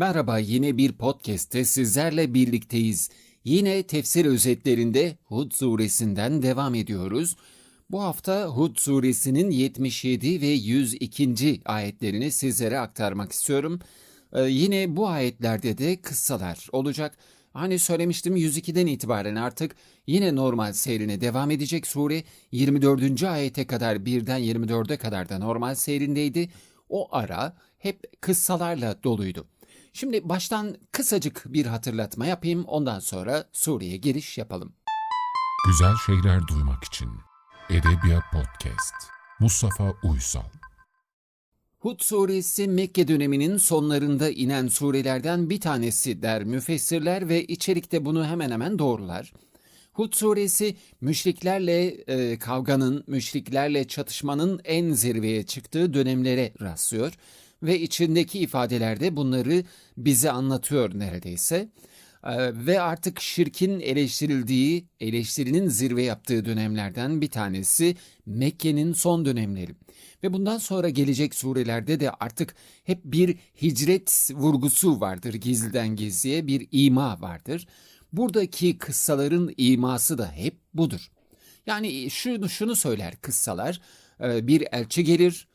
Merhaba yine bir podcast'te sizlerle birlikteyiz. Yine tefsir özetlerinde Hud suresinden devam ediyoruz. Bu hafta Hud suresinin 77 ve 102. ayetlerini sizlere aktarmak istiyorum. Ee, yine bu ayetlerde de kıssalar olacak. Hani söylemiştim 102'den itibaren artık yine normal seyrine devam edecek sure 24. ayete kadar birden 24'e kadar da normal seyrindeydi. O ara hep kıssalarla doluydu. Şimdi baştan kısacık bir hatırlatma yapayım ondan sonra Suriye giriş yapalım. Güzel şeyler duymak için Edebiyat Podcast. Mustafa Uysal Hud suresi Mekke döneminin sonlarında inen surelerden bir tanesi der müfessirler ve içerikte bunu hemen hemen doğrular. Hud suresi müşriklerle e, kavganın, müşriklerle çatışmanın en zirveye çıktığı dönemlere rastlıyor ve içindeki ifadelerde bunları bize anlatıyor neredeyse. Ee, ve artık şirkin eleştirildiği, eleştirinin zirve yaptığı dönemlerden bir tanesi Mekke'nin son dönemleri. Ve bundan sonra gelecek surelerde de artık hep bir hicret vurgusu vardır gizliden gizliye bir ima vardır. Buradaki kıssaların iması da hep budur. Yani şunu, şunu söyler kıssalar, e, bir elçi gelir,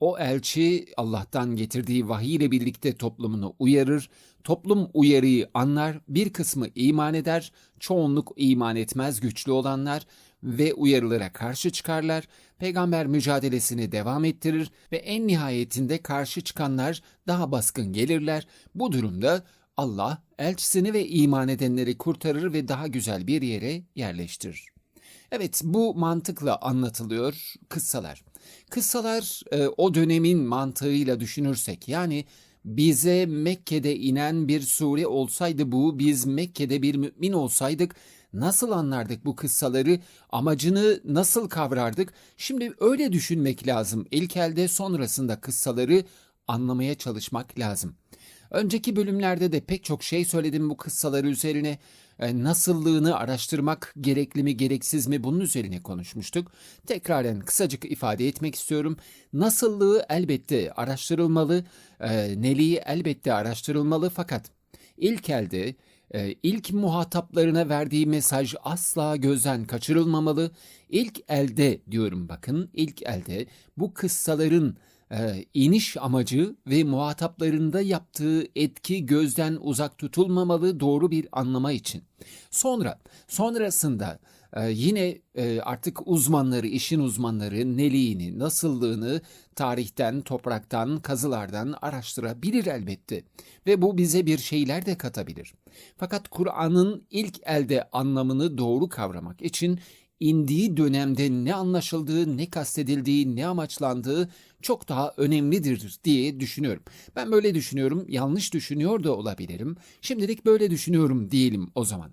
o elçi Allah'tan getirdiği vahiy ile birlikte toplumunu uyarır. Toplum uyarıyı anlar, bir kısmı iman eder, çoğunluk iman etmez güçlü olanlar ve uyarılara karşı çıkarlar. Peygamber mücadelesini devam ettirir ve en nihayetinde karşı çıkanlar daha baskın gelirler. Bu durumda Allah elçisini ve iman edenleri kurtarır ve daha güzel bir yere yerleştirir. Evet bu mantıkla anlatılıyor kıssalar. Kıssalar e, o dönemin mantığıyla düşünürsek yani bize Mekke'de inen bir sure olsaydı bu biz Mekke'de bir mümin olsaydık nasıl anlardık bu kıssaları amacını nasıl kavrardık şimdi öyle düşünmek lazım ilk elde sonrasında kıssaları anlamaya çalışmak lazım. Önceki bölümlerde de pek çok şey söyledim bu kıssaları üzerine. E, nasıllığını araştırmak gerekli mi gereksiz mi bunun üzerine konuşmuştuk. Tekraren kısacık ifade etmek istiyorum. Nasıllığı elbette araştırılmalı, e, neliği elbette araştırılmalı fakat ilk elde e, ilk muhataplarına verdiği mesaj asla gözden kaçırılmamalı. İlk elde diyorum bakın ilk elde bu kıssaların e, iniş amacı ve muhataplarında yaptığı etki gözden uzak tutulmamalı doğru bir anlama için. Sonra, sonrasında e, yine e, artık uzmanları, işin uzmanları neliğini, nasıllığını tarihten, topraktan, kazılardan araştırabilir elbette. Ve bu bize bir şeyler de katabilir. Fakat Kur'an'ın ilk elde anlamını doğru kavramak için indiği dönemde ne anlaşıldığı, ne kastedildiği, ne amaçlandığı çok daha önemlidir diye düşünüyorum. Ben böyle düşünüyorum, yanlış düşünüyor da olabilirim. Şimdilik böyle düşünüyorum diyelim o zaman.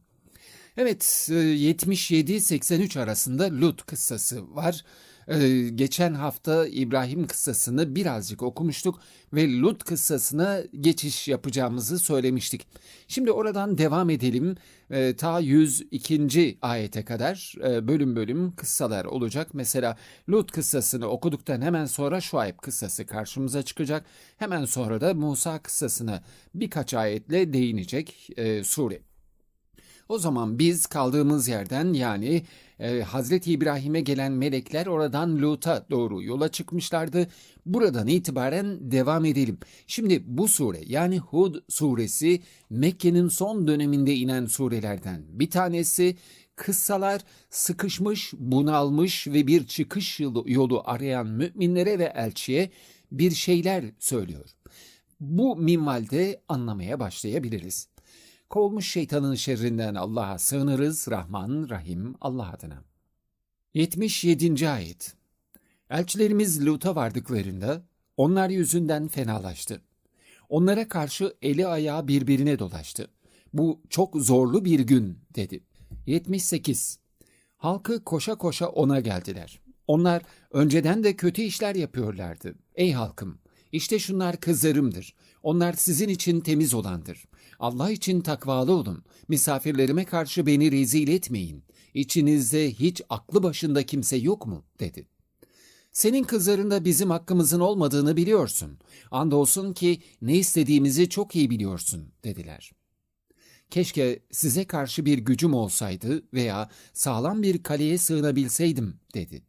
Evet, 77-83 e, arasında Lut kıssası var. Ee, geçen hafta İbrahim kıssasını birazcık okumuştuk ve Lut kıssasına geçiş yapacağımızı söylemiştik. Şimdi oradan devam edelim. Ee, ta 102. ayete kadar e, bölüm bölüm kıssalar olacak. Mesela Lut kıssasını okuduktan hemen sonra Şuayb kıssası karşımıza çıkacak. Hemen sonra da Musa kıssasına birkaç ayetle değinecek e, sure. O zaman biz kaldığımız yerden yani e, Hazreti İbrahim'e gelen melekler oradan Lut'a doğru yola çıkmışlardı. Buradan itibaren devam edelim. Şimdi bu sure yani Hud suresi Mekke'nin son döneminde inen surelerden bir tanesi. Kıssalar sıkışmış, bunalmış ve bir çıkış yolu, yolu arayan müminlere ve elçiye bir şeyler söylüyor. Bu minvalde anlamaya başlayabiliriz. Kovulmuş şeytanın şerrinden Allah'a sığınırız Rahman Rahim Allah adına. 77. Ayet Elçilerimiz Lut'a vardıklarında onlar yüzünden fenalaştı. Onlara karşı eli ayağı birbirine dolaştı. Bu çok zorlu bir gün dedi. 78. Halkı koşa koşa ona geldiler. Onlar önceden de kötü işler yapıyorlardı. Ey halkım, işte şunlar kızlarımdır. Onlar sizin için temiz olandır. Allah için takvalı olun. Misafirlerime karşı beni rezil etmeyin. İçinizde hiç aklı başında kimse yok mu? dedi. Senin kızlarında bizim hakkımızın olmadığını biliyorsun. Andolsun ki ne istediğimizi çok iyi biliyorsun dediler. Keşke size karşı bir gücüm olsaydı veya sağlam bir kaleye sığınabilseydim dedi.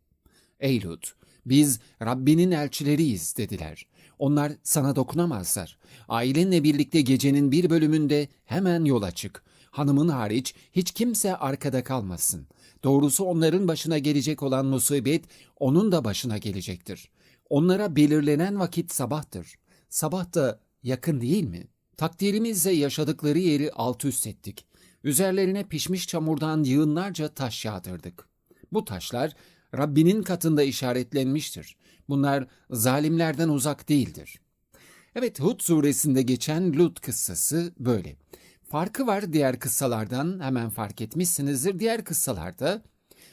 Ey Lut, biz Rabbinin elçileriyiz dediler. Onlar sana dokunamazlar. Ailenle birlikte gecenin bir bölümünde hemen yola çık. Hanımın hariç hiç kimse arkada kalmasın. Doğrusu onların başına gelecek olan musibet onun da başına gelecektir. Onlara belirlenen vakit sabahtır. Sabah da yakın değil mi? Takdirimizle yaşadıkları yeri alt üst ettik. Üzerlerine pişmiş çamurdan yığınlarca taş yağdırdık. Bu taşlar Rabbinin katında işaretlenmiştir. Bunlar zalimlerden uzak değildir. Evet Hud suresinde geçen Lut kıssası böyle. Farkı var diğer kıssalardan hemen fark etmişsinizdir. Diğer kıssalarda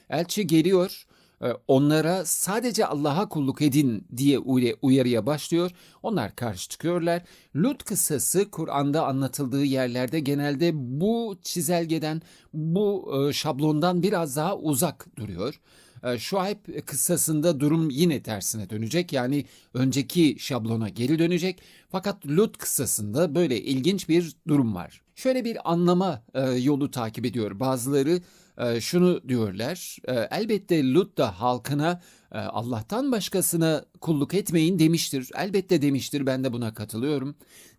elçi geliyor e, onlara sadece Allah'a kulluk edin diye uyarıya başlıyor. Onlar karşı çıkıyorlar. Lut kıssası Kur'an'da anlatıldığı yerlerde genelde bu çizelgeden, bu e, şablondan biraz daha uzak duruyor. E, Şuayb kıssasında durum yine tersine dönecek. Yani önceki şablona geri dönecek. Fakat Lut kıssasında böyle ilginç bir durum var. Şöyle bir anlama e, yolu takip ediyor. Bazıları e, şunu diyorlar. E, elbette Lut da halkına Allah'tan başkasına kulluk etmeyin demiştir. Elbette demiştir. Ben de buna katılıyorum.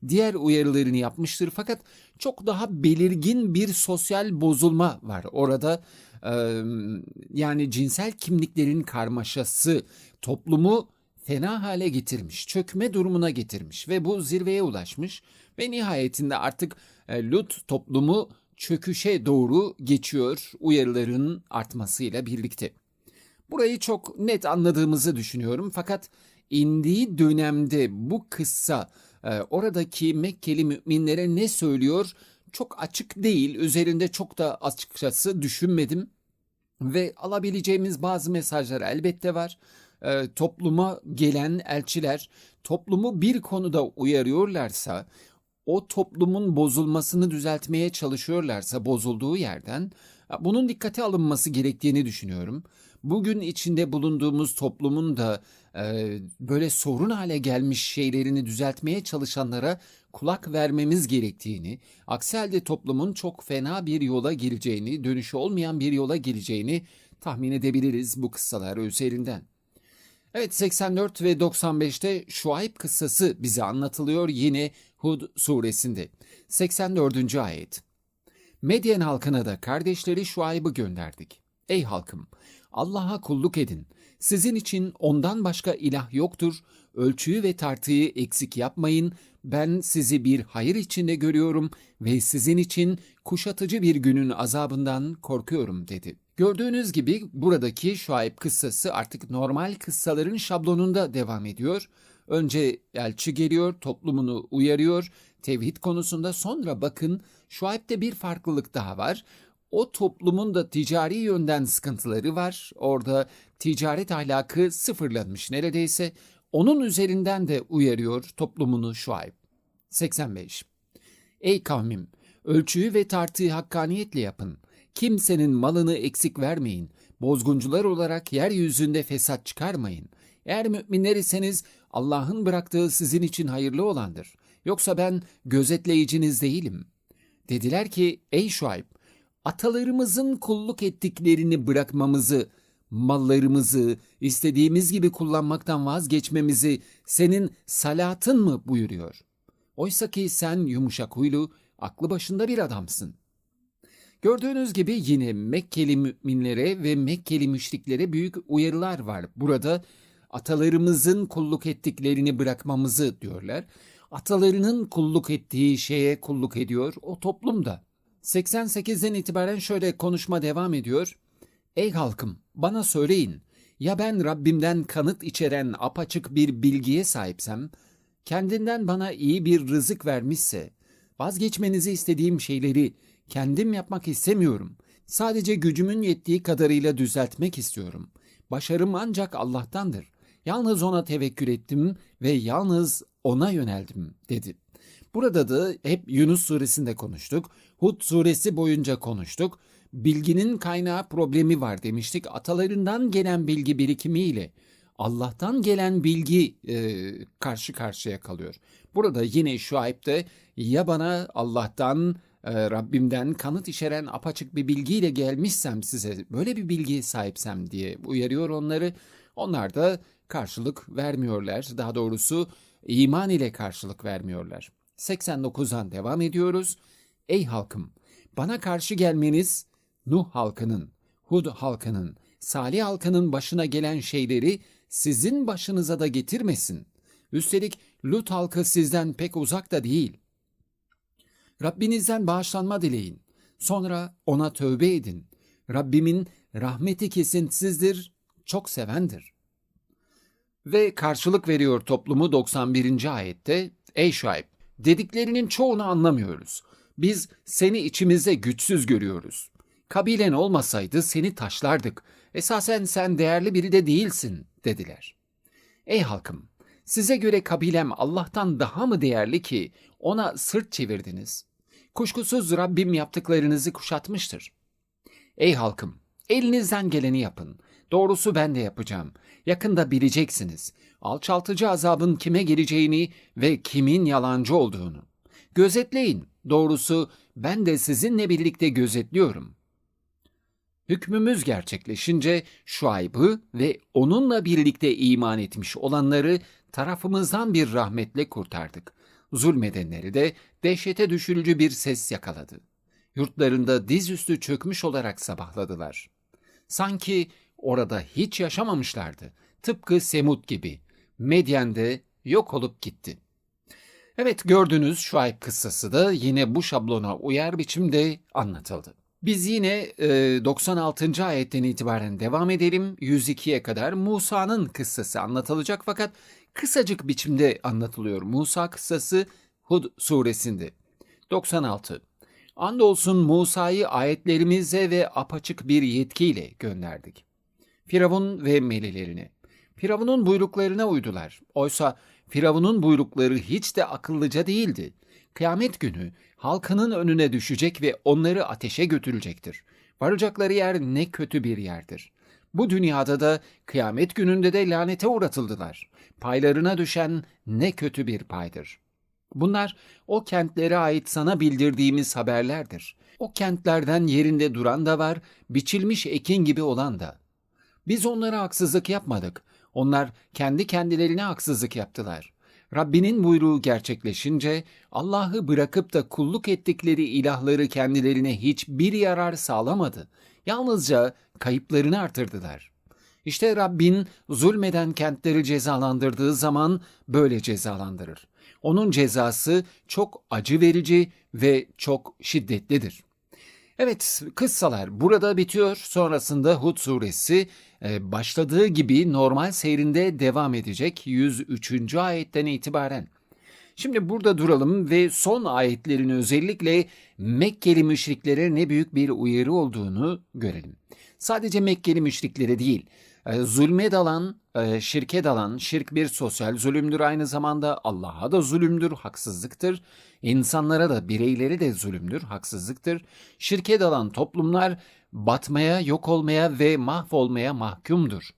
Diğer uyarılarını yapmıştır. Fakat çok daha belirgin bir sosyal bozulma var. Orada yani cinsel kimliklerin karmaşası toplumu fena hale getirmiş, çökme durumuna getirmiş ve bu zirveye ulaşmış ve nihayetinde artık e, Lut toplumu çöküşe doğru geçiyor uyarıların artmasıyla birlikte. Burayı çok net anladığımızı düşünüyorum fakat indiği dönemde bu kıssa e, oradaki Mekkeli müminlere ne söylüyor çok açık değil. Üzerinde çok da açıkçası düşünmedim ve alabileceğimiz bazı mesajlar elbette var. E, topluma gelen elçiler toplumu bir konuda uyarıyorlarsa o toplumun bozulmasını düzeltmeye çalışıyorlarsa bozulduğu yerden bunun dikkate alınması gerektiğini düşünüyorum. Bugün içinde bulunduğumuz toplumun da e, böyle sorun hale gelmiş şeylerini düzeltmeye çalışanlara kulak vermemiz gerektiğini, aksi halde toplumun çok fena bir yola gireceğini, dönüşü olmayan bir yola gireceğini tahmin edebiliriz bu kıssalar üzerinden. Evet 84 ve 95'te Şuayb kıssası bize anlatılıyor yine Hud suresinde. 84. ayet. Medyen halkına da kardeşleri Şuayb'ı gönderdik. Ey halkım! Allah'a kulluk edin. Sizin için ondan başka ilah yoktur. Ölçüyü ve tartıyı eksik yapmayın. Ben sizi bir hayır içinde görüyorum ve sizin için kuşatıcı bir günün azabından korkuyorum dedi. Gördüğünüz gibi buradaki Şuayb kıssası artık normal kıssaların şablonunda devam ediyor. Önce elçi geliyor, toplumunu uyarıyor tevhid konusunda. Sonra bakın Şuayb'de bir farklılık daha var. O toplumun da ticari yönden sıkıntıları var. Orada ticaret ahlakı sıfırlanmış neredeyse. Onun üzerinden de uyarıyor toplumunu Şuayb. 85. Ey kavmim! Ölçüyü ve tartıyı hakkaniyetle yapın. Kimsenin malını eksik vermeyin. Bozguncular olarak yeryüzünde fesat çıkarmayın. Eğer müminler iseniz Allah'ın bıraktığı sizin için hayırlı olandır. Yoksa ben gözetleyiciniz değilim. Dediler ki ey Şuayb atalarımızın kulluk ettiklerini bırakmamızı, mallarımızı istediğimiz gibi kullanmaktan vazgeçmemizi senin salatın mı buyuruyor? Oysa ki sen yumuşak huylu, aklı başında bir adamsın. Gördüğünüz gibi yine Mekkeli müminlere ve Mekkeli müşriklere büyük uyarılar var. Burada atalarımızın kulluk ettiklerini bırakmamızı diyorlar. Atalarının kulluk ettiği şeye kulluk ediyor o toplumda. 88'den itibaren şöyle konuşma devam ediyor. Ey halkım bana söyleyin ya ben Rabbimden kanıt içeren apaçık bir bilgiye sahipsem, kendinden bana iyi bir rızık vermişse, vazgeçmenizi istediğim şeyleri kendim yapmak istemiyorum. Sadece gücümün yettiği kadarıyla düzeltmek istiyorum. Başarım ancak Allah'tandır. Yalnız ona tevekkül ettim ve yalnız ona yöneldim dedi. Burada da hep Yunus suresinde konuştuk. Hud suresi boyunca konuştuk. Bilginin kaynağı problemi var demiştik. Atalarından gelen bilgi birikimiyle Allah'tan gelen bilgi e, karşı karşıya kalıyor. Burada yine Şuayb'de ya bana Allah'tan e, Rabbimden kanıt içeren apaçık bir bilgiyle gelmişsem size böyle bir bilgiye sahipsem diye uyarıyor onları. Onlar da karşılık vermiyorlar. Daha doğrusu iman ile karşılık vermiyorlar. 89'dan devam ediyoruz. Ey halkım bana karşı gelmeniz Nuh halkının, Hud halkının, Salih halkının başına gelen şeyleri sizin başınıza da getirmesin. Üstelik Lut halkı sizden pek uzak da değil. Rabbinizden bağışlanma dileyin. Sonra ona tövbe edin. Rabbimin rahmeti kesintisiz,dir çok sevendir. Ve karşılık veriyor toplumu 91. ayette. Ey Şuayb, dediklerinin çoğunu anlamıyoruz. Biz seni içimizde güçsüz görüyoruz. Kabilen olmasaydı seni taşlardık. Esasen sen değerli biri de değilsin, dediler. Ey halkım, size göre kabilem Allah'tan daha mı değerli ki ona sırt çevirdiniz? Kuşkusuz Rabbim yaptıklarınızı kuşatmıştır. Ey halkım, elinizden geleni yapın. Doğrusu ben de yapacağım. Yakında bileceksiniz. Alçaltıcı azabın kime geleceğini ve kimin yalancı olduğunu. Gözetleyin. Doğrusu ben de sizinle birlikte gözetliyorum. Hükmümüz gerçekleşince Şuayb'ı ve onunla birlikte iman etmiş olanları tarafımızdan bir rahmetle kurtardık. Zulmedenleri de dehşete düşürücü bir ses yakaladı. Yurtlarında dizüstü çökmüş olarak sabahladılar. Sanki orada hiç yaşamamışlardı. Tıpkı Semud gibi. Medyen'de yok olup gitti. Evet gördüğünüz Şuayb kıssası da yine bu şablona uyar biçimde anlatıldı. Biz yine e, 96. ayetten itibaren devam edelim. 102'ye kadar Musa'nın kıssası anlatılacak fakat kısacık biçimde anlatılıyor. Musa kıssası Hud suresinde. 96. Andolsun Musa'yı ayetlerimize ve apaçık bir yetkiyle gönderdik. Firavun ve melelerine. Firavun'un buyruklarına uydular. Oysa Firavun'un buyrukları hiç de akıllıca değildi. Kıyamet günü halkının önüne düşecek ve onları ateşe götürecektir. Varacakları yer ne kötü bir yerdir. Bu dünyada da kıyamet gününde de lanete uğratıldılar. Paylarına düşen ne kötü bir paydır. Bunlar o kentlere ait sana bildirdiğimiz haberlerdir. O kentlerden yerinde duran da var, biçilmiş ekin gibi olan da. Biz onlara haksızlık yapmadık. Onlar kendi kendilerine haksızlık yaptılar. Rabbinin buyruğu gerçekleşince Allah'ı bırakıp da kulluk ettikleri ilahları kendilerine hiçbir yarar sağlamadı. Yalnızca kayıplarını artırdılar. İşte Rabbin zulmeden kentleri cezalandırdığı zaman böyle cezalandırır. Onun cezası çok acı verici ve çok şiddetlidir. Evet, kıssalar burada bitiyor. Sonrasında Hud suresi e, başladığı gibi normal seyrinde devam edecek 103. ayetten itibaren. Şimdi burada duralım ve son ayetlerin özellikle Mekkeli müşriklere ne büyük bir uyarı olduğunu görelim. Sadece Mekkeli müşriklere değil, zulme dalan, e, şirke dalan, şirk bir sosyal zulümdür aynı zamanda Allah'a da zulümdür, haksızlıktır. İnsanlara da, bireylere de zulümdür, haksızlıktır. Şirke dalan toplumlar batmaya, yok olmaya ve mahvolmaya mahkumdur.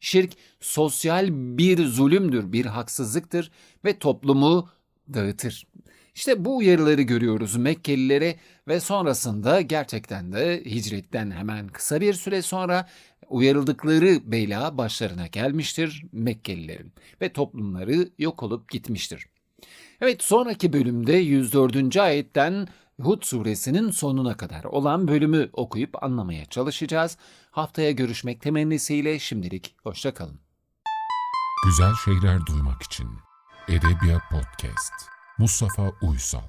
Şirk sosyal bir zulümdür, bir haksızlıktır ve toplumu dağıtır. İşte bu uyarıları görüyoruz Mekkelilere ve sonrasında gerçekten de hicretten hemen kısa bir süre sonra uyarıldıkları bela başlarına gelmiştir Mekkelilerin ve toplumları yok olup gitmiştir. Evet sonraki bölümde 104. ayetten Hud suresinin sonuna kadar olan bölümü okuyup anlamaya çalışacağız. Haftaya görüşmek temennisiyle şimdilik hoşçakalın. Güzel şeyler duymak için Edebiyat Podcast Mustafa Uysal